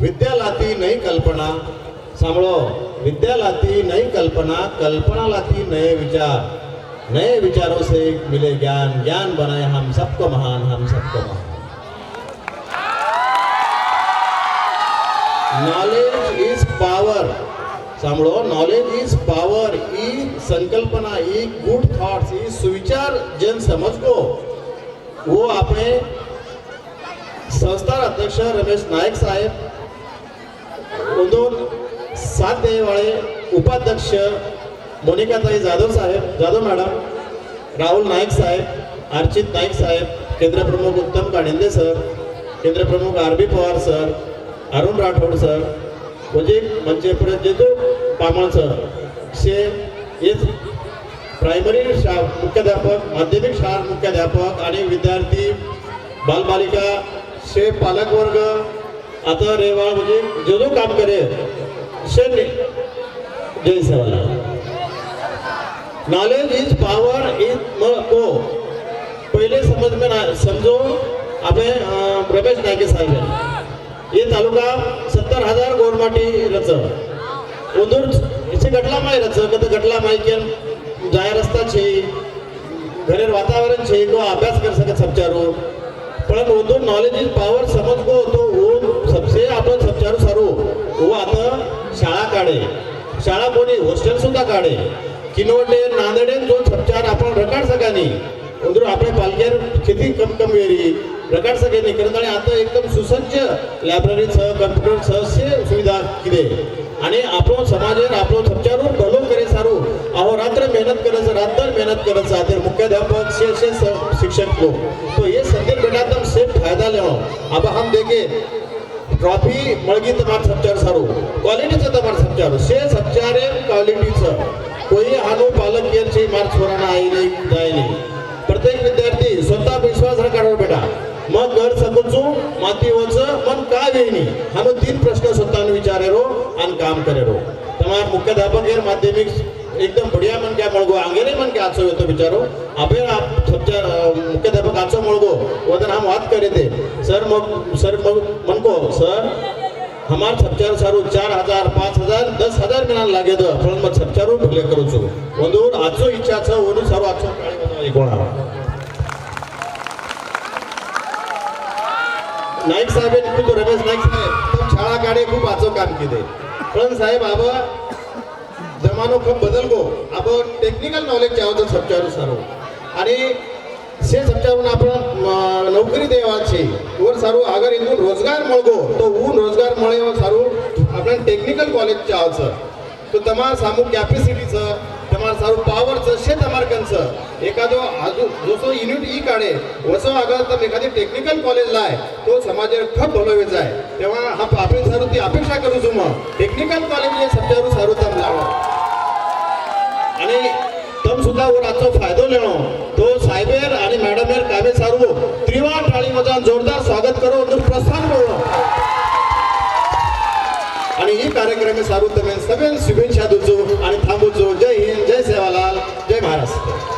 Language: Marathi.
विद्यालाती नाही कल्पना. सांभळो. विद्यालाती नाही कल्पना कल्पना लाती नए विचार. नए विचारों से मिले ज्ञान. ज्ञान बनाए हम सबको महान हम सबको महान. नॉलेज इज पावर सांभळो. नॉलेज इज पावर ई संकल्पना ई गुड थॉट्स ई सुविचार जन समझको. वो आपने संस्था अध्यक्ष रमेश नायक साहेब दोन सात देवाळे उपाध्यक्ष मोनिकाताई जाधव साहेब जाधव मॅडम राहुल नाईक साहेब अर्चित नाईक साहेब केंद्रप्रमुख Uttam Kaninde sir केंद्रप्रमुख R B Pawar sir Arun Rathod sir म्हणजे म्हणजे परत जेजू पामळ सर शे हेच प्रायमरी शा मुख्याध्यापक माध्यमिक शाळा मुख्याध्यापक आणि विद्यार्थी बालबालिका शे पालकवर्ग आता रेवाळ म्हणजे जो जो काम करे. शे जय सेवाला नॉलेज इज पावर इज को. पहिले समज में समजो आपले अं, रमेश नायके साहेब हे ये तालुका सत्तर हजार गोरमाटी रच उदूर इथे गटला माई रच कत गटला माई के जाय रस्ता छे घरेर वातावरण छे को अभ्यास कर सकत सबचारो पण उदूर नॉलेज इज पावर समज को हो आता शाळा काढे. शाळा कोणी हॉस्टेल सुद्धा काढे. किनवटे नांदडे दोन सप्चार आपण रकाड सगळ्यांनी. उंदूर आपल्या पालक्यार किती कम कम वेरी. रकाड सगळ्यांनी. कारण आणि आता एकदम सुसज्ज लायब्ररीसह कम्प्युटर सह सुविधा किदे आणि आपण समाजेर आपलो सबचारू भलो करे सारू. अहो रात्र मेहनत करत रात्र मेहनत करत जाते मुख्याध्यापक से से शिक्षक लोग तो ये संदीप बेटा तुम से फायदा लेओ अब हम देखे. ट्रॉफी मळगी તમાર सबचार सारू क्वालिटीचं તમાર सबचार से सबचारे क्वालिटीचं कोई हानो पालक केर છે માર છોરાના आई नाही જાય नाही प्रत्येक विद्यार्थी स्वतः विश्वास काढावा बेटा मग घर सकूचू माती वच मन का वेणी हानो तीन प्रश्न स्वतःने विचारेरो आणि काम करेरो તમાર मुख्याध्यापक एर माध्यमिक एकदम बढ़िया मन क्या मळगो आंगेरे मन क्या आचो येतो बिचारो अबे आप सबच्या मुख्याध्यापक आचो मळगो वदन हम बात करे थे सर मग सर मग मन को सर हमार सबचार सारू चार हजार पाच हजार दस हजार मिळायला लागेल पण मग सबचारू भले करूचो ಒಂದು ಆಚೋ ಇಚ್ಛಾಚ ಒಂದು ಸಾರು ಆಚೋ ಕಾಳಿ ಬಂದ ಇಕೋಣ नाईक साहेबांनी खूप रमेश नाईक साहेब खूप शाळा काढे खूप आचो काम केले पण साहेब आबा जमानो खूब बदल गो आपण टेक्निकल नॉलेज जे आहोत सब चारू आणि से समजावून आपण नोकरी देवाचे वर सारू अगर इथून रोजगार मळगो. तो ऊन रोजगार मळे सारू आपण टेक्निकल कॉलेज जे आहोत सर तो तमार सामू कॅपॅसिटीचं तमार सारू पावरचं शे तमारकांचं. एखादो अजून जसो युनिट ई काढे. वसं अगर तर एखादी टेक्निकल कॉलेज लाय तो समाज खप भलोवे जाय. तेव्हा हा आपण सारू ती अपेक्षा करू मग टेक्निकल कॉलेज हे समजावून सारू तम लावा. आणि तम सुद्धा आजचा फायदो लेणो तो साहेबेर आणि मॅडमेर कावे सारव. त्रिवार थाळी मजा जोरदार स्वागत करो दुर प्रस्थान करो आणि ही कार्यक्रम सारू तमे सगळ्यांना शुभेच्छा दूजो आणि थांबूजो जय हिंद जय सेवालाल जय महाराष्ट्र.